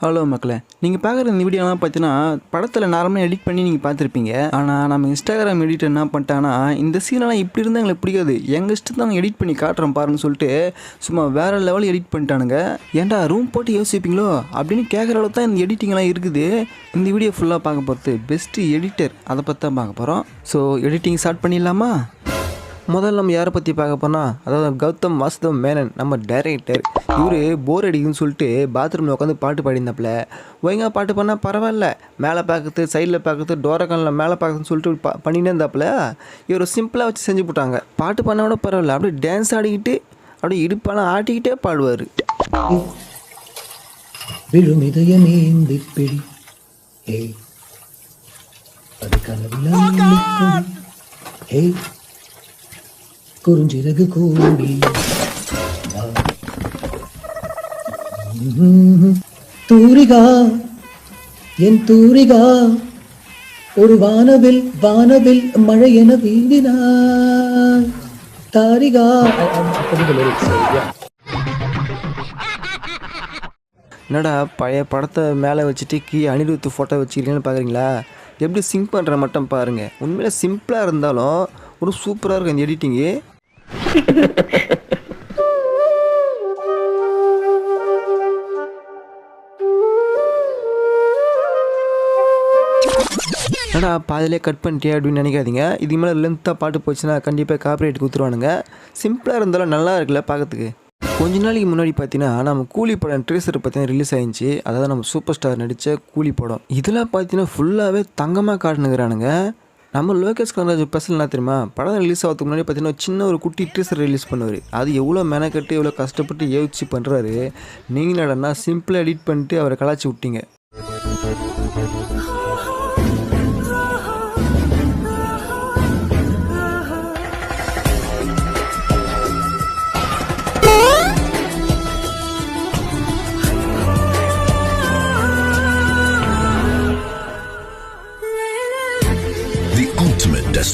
Hello மக்களே. நீங்கள் பார்க்குற இந்த வீடியோலாம் பார்த்தீங்கன்னா படத்தில் நார்மலாக எடிட் பண்ணி நீங்கள் பார்த்துருப்பீங்க ஆனால் நம்ம இன்ஸ்டாகிராம் எடிட்டர் என்ன பண்ணிட்டாங்கன்னா இந்த சீனெல்லாம் இப்படி இருந்தால் எங்களுக்கு பிடிக்காது. எங்கள் இஷ்டத்தை நாங்கள் எடிட் பண்ணி காட்டுறோம் பாருன்னு சொல்லிட்டு சும்மா வேறு லெவல் எடிட் பண்ணிட்டானுங்க. ஏன்டா ரூம் போட்டு யோசிப்பீங்களோ? அப்படின்னு கேட்குற அளவுக்கு தான் இந்த எடிட்டிங்லாம் இருக்குது. இந்த வீடியோ ஃபுல்லாக பார்க்க போகிறது பெஸ்ட்டு எடிட்டர் அதை பற்றி தான் பார்க்க போகிறோம் ஸோ எடிட்டிங் ஸ்டார்ட் பண்ணிடலாமா? முதல்ல நம்ம யாரை பற்றி பார்க்க போனால் அதாவது கௌதம் வாசுதவ் மேனன் நம்ம டைரக்டர் இவர் போர் அடிக்குதுன்னு சொல்லிட்டு பாத்ரூமில் உட்காந்து பாட்டு பாடியிருந்தாப்புல. ஒழுங்கா பாட்டு பண்ணால் பரவாயில்ல. மேலே பார்க்குறது சைடில் பார்க்குறது டோரக்கானில் மேலே பார்க்குறதுன்னு சொல்லிட்டு பா பண்ணினே இருந்தாப்புல இவர் சிம்பிளாக வச்சு செஞ்சு போட்டாங்க. பாட்டு பண்ணால் கூட பரவாயில்ல. அப்படியே டான்ஸ் ஆடிக்கிட்டு அப்படியே இடுப்பெல்லாம் ஆட்டிக்கிட்டே பாடுவார். விழும் இதயமேந்தி பிடி. ஏய் அது கனவில் ஏய் குறுஞ்சிறகு கூடி தூரிகா என் தூரிகா ஒரு வானவில் வானவில் மழை என வீங்கினார். தாரிகா. என்னடா பழைய படத்தை மேலே வச்சுட்டு கீ அனிருத் ஃபோட்டோ வச்சுக்கிறீங்கன்னு பார்க்குறீங்களா? எப்படி சிங்க் பண்ணுற மட்டும் பாருங்கள் உண்மையில சிம்பிளாக இருந்தாலும் ஒரு சூப்பராக இருக்கும் இந்த எடிட்டிங்கு என்னடா பாதிலே கட் பண்ணிட்டே அப்படின்னு நினைக்காதீங்க. இதுக்கு மேலே லென்த்தாக பாட்டு போச்சுன்னா கண்டிப்பாக காப்பிரைட் கொடுத்துருவானுங்க. சிம்பிளாக இருந்தாலும் நல்லா இருக்குல்ல பார்க்கறதுக்கு கொஞ்ச நாளைக்கு முன்னாடி பார்த்தீங்கன்னா நம்ம கூலி படம் ட்ரேசர் பார்த்தீங்கன்னா ரிலீஸ் ஆயிடுச்சு அதாவது நம்ம சூப்பர் ஸ்டார் நடித்த கூலி படம். இதெல்லாம் பார்த்தீங்கன்னா ஃபுல்லாகவே தங்கமாக காட்டுனுங்கிறானுங்க. நம்ம லோகேஷ் கனராஜ் ஸ்பெஷல் என்ன தெரியுமா? படம் ரிலீஸ் ஆகிறதுக்கு முன்னாடி பார்த்தீங்கன்னா சின்ன ஒரு குட்டி ட்ரீசர் ரிலீஸ் பண்ணுவார். அது எவ்வளோ மெனக்கட்டு எவ்வளோ கஷ்டப்பட்டு யோசிச்சு பண்ணுறாரு நீங்கள் நடனா சிம்பிளாக எடிட் பண்ணிட்டு அவரை கலாச்சி விட்டீங்க.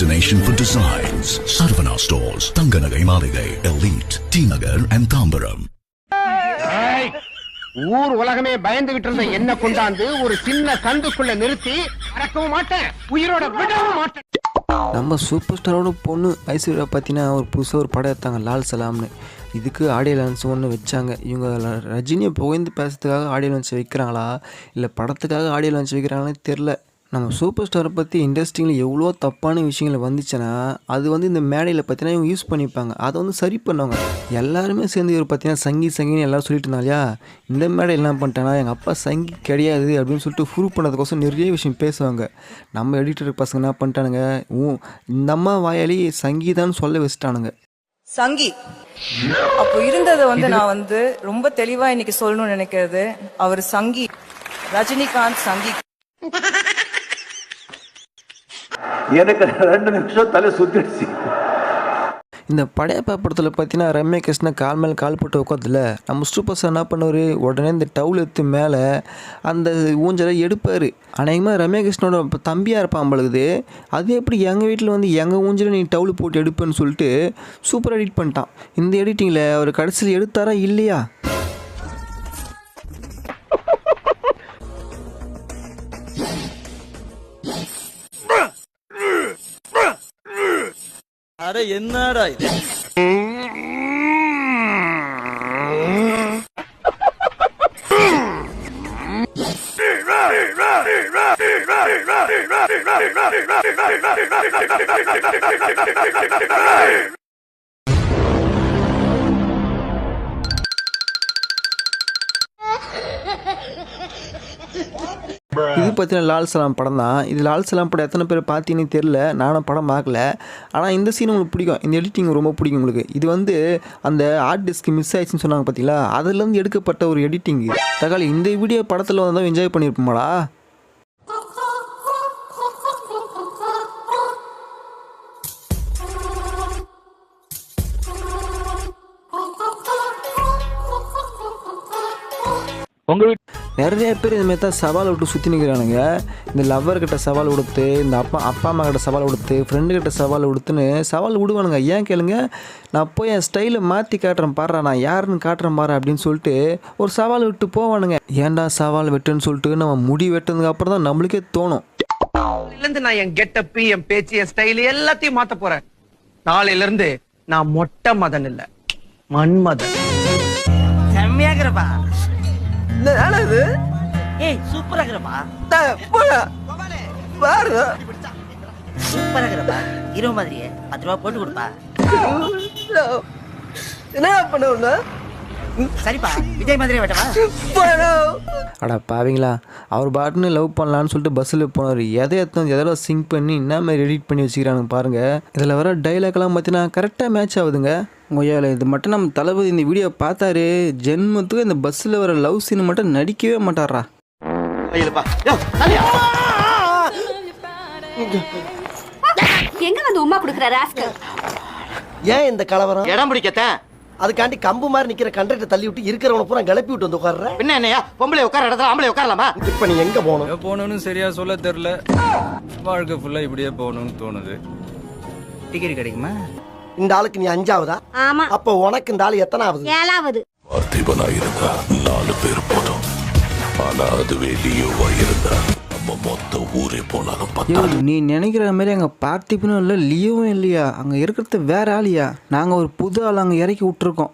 Destination for designs. Sarvana Stores, Tanganagai Maligai, Elite, T Nagar and Tambaram. ஊர் உலகமே பயந்துகிட்டு இருந்த என்ன கொண்டாந்து ஒரு சின்ன சந்துக்குள்ள நிறுத்தி மறக்கவும் மாட்டேன். உயிரோட விடவும் மாட்டேன். நம்ம சூப்பர் ஸ்டாரோட பொண்ணு ஐஸ்வர்யா பார்த்தீங்கன்னா ஒரு புதுசாக ஒரு படம் எடுத்தாங்க லால் சலாம்னு. இதுக்கு ஆடியோ லான்ஸ் ஒன்று வச்சாங்க. இவங்க ரஜினியை புகழ்ந்து பேசுறதுக்காக ஆடியோ லான்ச் வைக்கிறாங்களா? இல்லை படத்துக்காக ஆடியோ லான்ச் வைக்கிறாங்கன்னு தெரில நம்ம சூப்பர் ஸ்டாரை பற்றி இண்டஸ்ட்ரியில் எவ்வளோ தப்பான விஷயங்கள் வந்துச்சுன்னா அது வந்து இந்த மேடையில் பார்த்தீங்கன்னா இவங்க யூஸ் பண்ணிப்பாங்க. அதை வந்து சரி பண்ணுவாங்க. எல்லாருமே சேர்ந்து இவர் பார்த்தீங்கன்னா சங்கி சங்கின்னு எல்லாரும் சொல்லிட்டு இருந்தாலையா இந்த மேடையில் என்ன பண்ணிட்டாங்கன்னா எங்கள் அப்பா சங்கி கிடையாது அப்படின்னு சொல்லிட்டு ப்ரூவ் பண்ணதுக்கோசம் நிறைய விஷயம் பேசுவாங்க. நம்ம எடிட்டர் பசங்க என்ன பண்ணிட்டானுங்க? ஊ இந்த அம்மா வாயாளி சங்கீதான்னு சொல்ல வச்சுட்டானுங்க. சங்கி. அப்போ இருந்ததை வந்து நான் வந்து ரொம்ப தெளிவா இன்னைக்கு சொல்லணும்னு நினைக்கிறது அவர் சங்கி. ரஜினிகாந்த் சங்கி. எனக்கு ரெண்டு நிமிஷம் தலை சுத்திடுச்சு. இந்த படையப்பா படத்தில் பார்த்தீங்கன்னா ரம்யா கிருஷ்ணன் கால் மேலே கால் போட்டு உட்காந்துல நம்ம சூப்பர் ஸ்டார் என்ன பண்ணுவார்? உடனே இந்த டவுல் எடுத்து மேலே அந்த ஊஞ்சலை எடுப்பார். அநேகமாக ரம்யா கிருஷ்ணனோட தம்பியாக இருப்பான் பழகுது அது எப்படி எங்கள் வீட்டில் வந்து எங்கள் ஊஞ்சலை நீ டவுல் போட்டு எடுப்பேன்னு சொல்லிட்டு சூப்பர் எடிட் பண்ணிட்டான். இந்த எடிட்டிங்கில் அவர் கடைசியில் எடுத்தாரா இல்லையா? അരെ എന്നാടാ ഇത് Ha ha ha ha! இது பார்த்தீங்கன்னா லால் சலாம் படம் தான். இது லால் சலாம் படம் எத்தனை பேர் பார்த்தீங்கன்னு தெரில நானும் படம் பார்க்கல. ஆனால் இந்த சீன் உங்களுக்கு பிடிக்கும். இந்த எடிட்டிங் ரொம்ப பிடிக்கும் உங்களுக்கு. இது வந்து அந்த ஆர்ட் டிஸ்க் மிஸ் ஆயிடுச்சுன்னு சொன்னாங்க பார்த்தீங்களா அதுலேருந்து எடுக்கப்பட்ட ஒரு எடிட்டிங் தக்காளி இந்த வீடியோ படத்தில் வந்து என்ஜாய் பண்ணியிருப்போமாடா நிறைய பேர் இந்த மாதிரி தான் சவால் விட்டு சுற்றி நிற்கிறானுங்க இந்த லவ்வர் கிட்ட சவால் கொடுத்து இந்த அப்பா அப்பா அம்மா கிட்ட சவால் கொடுத்து ஃப்ரெண்டு கிட்ட சவால் கொடுத்துன்னு சவால் விடுவானுங்க. ஏன் கேளுங்க? நான் போய் என் ஸ்டைலை மாற்றி காட்டுறேன் பாடுறா நான் யாருன்னு காட்டுறேன் பாரு அப்படின்னு சொல்லிட்டு ஒரு சவால் விட்டு போவானுங்க. ஏன்டா சவால் வெட்டுன்னு சொல்லிட்டு நம்ம முடி வெட்டினதுக்கு அப்புறம் தான் நம்மளுக்கே தோணும். இருந்து நான் என் கெட்டப் என் பேச்சு என் ஸ்டைல் எல்லாத்தையும் மாத்த போறேன். நாளையில இருந்து நான் மொட்டை மதன் இல்ல மன்மதன் செம்மையாகிறப்பா இது? ஏய் சூப்பரா இருக்கிறப்பா. பாரு. சூப்பரா இருக்கிறப்பா. ஹீரோ மாதிரியே பத்து ரூபா போட்டு கொடுப்பா. என்ன பண்ணுவ சரிப்பா விஜய் மாதிரியே வெட்டவா? அடா பாவீங்களா? அவர் பாட்டுன்னு லவ் பண்ணலான்னு சொல்லிட்டு பஸ்ஸில் போனார். எதை எத்தனை எதோ சிங்க் பண்ணி என்ன மாதிரி எடிட் பண்ணி வச்சுக்கிறானுங்க பாருங்கள் இதில் வர டைலாக்லாம் பார்த்தீங்கன்னா கரெக்டாக மேட்ச் ஆகுதுங்க. கொய்யால இது மட்டும் நம்ம தளபதி இந்த வீடியோ பார்த்தாரு. ஜென்மத்துக்கு இந்த பஸ்ஸில் வர லவ் சீன் மட்டும் நடிக்கவே மாட்டாரா? எங்க வந்து உமா குடுக்குற ராஸ்கல் ஏன் இந்த கலவரம்? இடம் பிடிக்கத்தான். அதுக்காண்டி கம்பு மாதிரி நிக்கிற கண்டக்டர் தள்ளி விட்டு இருக்கிறவன பூரா கிளப்பி விட்டு வந்து உட்கார்ற. பின்ன என்னையா? பொம்பளை உட்கார இடத்துல ஆம்பளை உட்காரலாமா? இப்ப நீ எங்க போகணும்? போகணும்னு சரியா சொல்ல தெரியல. வாழ்க்கை ஃபுல்லா இப்படியே போகணும்னு தோணுது. டிக்கெட் கிடைக்குமா? இந்த ஆளுக்கு நீ அஞ்சாவதா? ஆமா. அப்ப உனக்கு இந்த ஆளு எத்தனாவது? ஏழாவது. பார்த்திபனா இருந்தா நாலு பேர் போதும். ஆனா அதுவே லியோவா இருந்தா நம்ம மொத்த ஊரே போனாலும் ஐயோ நீ நினைக்கிற மாதிரி அங்கே பார்த்திபனும் இல்லை லியோவும் இல்லையா? அங்கே இருக்கிறது வேற ஆளியா? நாங்கள் ஒரு புது ஆள் அங்கே இறக்கி விட்டுருக்கோம்.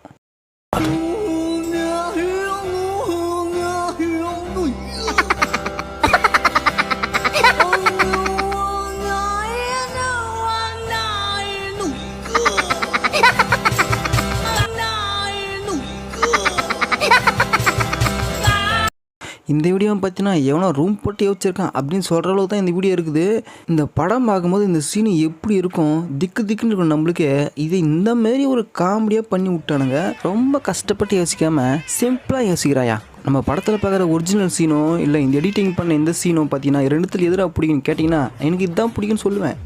இந்த வீடியோ பார்த்தீங்கன்னா எவனோ ரூம் போட்டு யோசிச்சிருக்கான் அப்படின்னு சொல்கிற அளவுக்கு தான் இந்த வீடியோ இருக்குது. இந்த படம் பார்க்கும்போது இந்த சீன் எப்படி இருக்கும்? திக்கு திக்குன்னு இருக்கும் நம்மளுக்கு. இது இந்த மாதிரி ஒரு காமெடியாக பண்ணி விட்டானுங்க. ரொம்ப கஷ்டப்பட்டு யோசிக்காமல் சிம்பிளாக யோசிக்கிறாயா? நம்ம படத்தில் பார்க்குற ஒரிஜினல் சீனோ இல்லை இந்த எடிட்டிங் பண்ண எந்த சீனோ பார்த்தீங்கன்னா ரெண்டுத்தில் எதிராக பிடிக்குன்னு கேட்டிங்கன்னா எனக்கு இதுதான் பிடிக்குன்னு சொல்லுவேன்.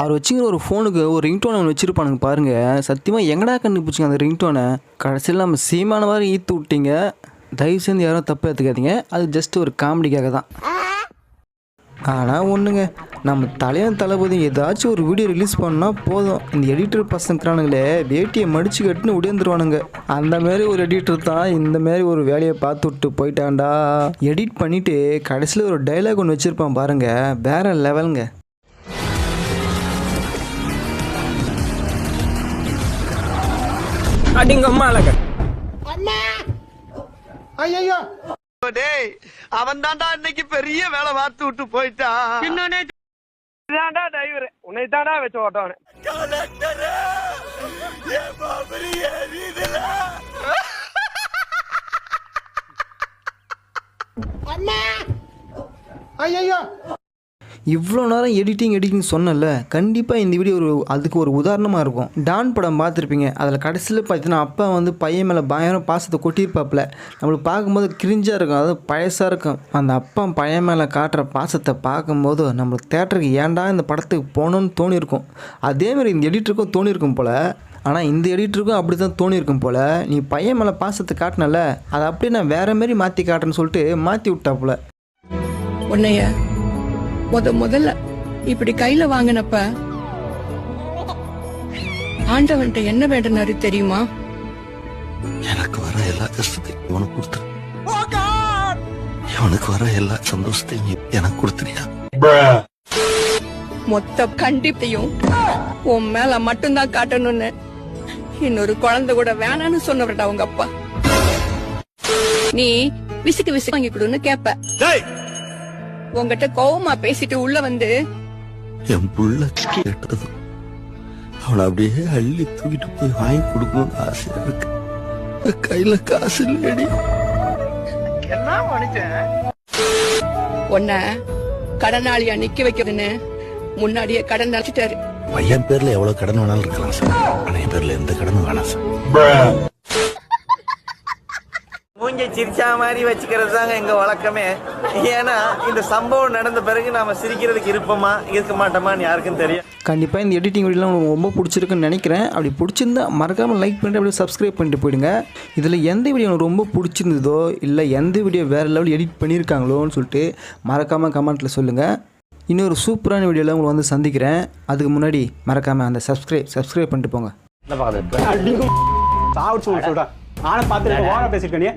அவர் வச்சுக்கிற ஒரு ஃபோனுக்கு ஒரு ரிங்டோன் ஒன்று வச்சுருப்பானுங்க பாருங்கள் சத்தியமாக எங்கடா கண்டுபிடிச்சிங்க அந்த ரிங்டோனை கடைசியில் நம்ம சீமான மாதிரி ஈத்து விட்டீங்க. தயவு செஞ்சு யாரும் தப்பு எடுத்துக்காதீங்க. அது ஜஸ்ட் ஒரு காமெடிக்காக தான். ஆனால் ஒன்றுங்க நம்ம தலைவன் தளபதி ஏதாச்சும் ஒரு வீடியோ ரிலீஸ் பண்ணால் போதும். இந்த எடிட்டர் பசங்கிறானுங்களே வேட்டியை மடிச்சு கட்டுன்னு உடையந்துருவானுங்க அந்த மாதிரி ஒரு எடிட்டர் தான் இந்த மாதிரி ஒரு வேலையை பார்த்து விட்டு போயிட்டான்டா. எடிட் பண்ணிவிட்டு கடைசியில் ஒரு டைலாக் ஒன்று வச்சுருப்பான் பாருங்கள் வேற லெவலுங்க அடிங்க அம்மா! அழக டேய் அவன் தான்டா இன்னைக்கு பெரிய வேலை பார்த்து விட்டு போயிட்டான் இன்னொன்னே தான்டா டிரைவர் உன்னை தான்டா வச்சு ஓட்டவனே. இவ்வளோ நேரம் எடிட்டிங் எடிட்டிங் சொன்னல கண்டிப்பாக இந்த வீடியோ ஒரு அதுக்கு ஒரு உதாரணமாக இருக்கும். டான் படம் பார்த்துருப்பீங்க. அதில் கடைசியில் பார்த்தீங்கன்னா அப்பா வந்து பையன் மேலே பயங்கரம் பாசத்தை கொட்டியிருப்பாப்புல. நம்மளுக்கு பார்க்கும்போது கிரிஞ்சாக இருக்கும். அதாவது பழசாக இருக்கும். அந்த அப்பா பையன் மேலே காட்டுற பாசத்தை பார்க்கும்போது நம்மளுக்கு தேட்டருக்கு ஏன்டா இந்த படத்துக்கு போகணும்னு தோணியிருக்கும். அதேமாதிரி இந்த எடிட்டருக்கும் தோணியிருக்கும் போல். ஆனால் இந்த எடிட்டருக்கும் அப்படி தான் தோணியிருக்கும் போல். நீ பையன் மேலே பாசத்தை காட்டினல அதை அப்படியே நான் வேறு மாரி மாற்றி காட்டுறேன்னு சொல்லிட்டு மாற்றி விட்டாப்புல. உன்னைய முத முதல்ல இப்படி கையில வாங்கினப்ப ஆண்டவன்ட்ட என்ன வேண்டினாரு தெரியுமா? எனக்கு வர எல்லா கஷ்டத்தையும் இவனுக்கு கொடுத்துரு. இவனுக்கு வர எல்லா சந்தோஷத்தையும் எனக்கு கொடுத்துறியா மொத்த கண்டிப்பையும் உன் மேல மட்டும்தான் காட்டணும்னு இன்னொரு குழந்தை கூட வேணான்னு சொன்னவர்டா உங்க அப்பா. நீ விசுக்கு விசுக்கு வாங்கி கொடுன்னு கேப்ப. உங்ககிட்ட கோவமா பேசிட்டு உள்ள வந்து என் புள்ள கேட்டது அவனை அப்படியே அள்ளி தூக்கிட்டு போய் வாங்கி கொடுக்கணும்னு ஆசையா இருக்கு. கையில காசு இல்லடி என்ன மனுஷன்? உன்னை கடனாளியா நிக்க வைக்கிறதுன்னு முன்னாடியே கடன் அழைச்சிட்டாரு பையன் பேர்ல எவ்வளவு கடன் வேணாலும் இருக்கலாம் சார். ஆனா என் பேர்ல எந்த கடனும் வேணாம் சார். சிரிச்சா மாதிரி வச்சுக்கிறது தாங்க எங்க வழக்கமே. ஏன்னா இந்த சம்பவம் நடந்த பிறகு நாம சிரிக்கிறதுக்கு இருப்போமா இருக்க மாட்டோமான்னு யாருக்கும் தெரியும் கண்டிப்பாக இந்த எடிட்டிங் வீடியோலாம் உங்களுக்கு ரொம்ப பிடிச்சிருக்குன்னு நினைக்கிறேன். அப்படி பிடிச்சிருந்தா மறக்காமல் லைக் பண்ணிட்டு அப்படியே சப்ஸ்கிரைப் பண்ணிட்டு போயிடுங்க. இதில் எந்த வீடியோ உங்களுக்கு ரொம்ப பிடிச்சிருந்ததோ இல்லை எந்த வீடியோ வேறு லெவல் எடிட் பண்ணியிருக்காங்களோன்னு சொல்லிட்டு மறக்காமல் கமெண்ட்டில் சொல்லுங்கள் இன்னொரு சூப்பரான வீடியோவில் உங்களை வந்து சந்திக்கிறேன். அதுக்கு முன்னாடி மறக்காமல் அந்த சப்ஸ்கிரைப் சப்ஸ்கிரைப் பண்ணிட்டு போங்க. நானும் பார்த்துட்டு ஓரம் பேசிருக்கேன்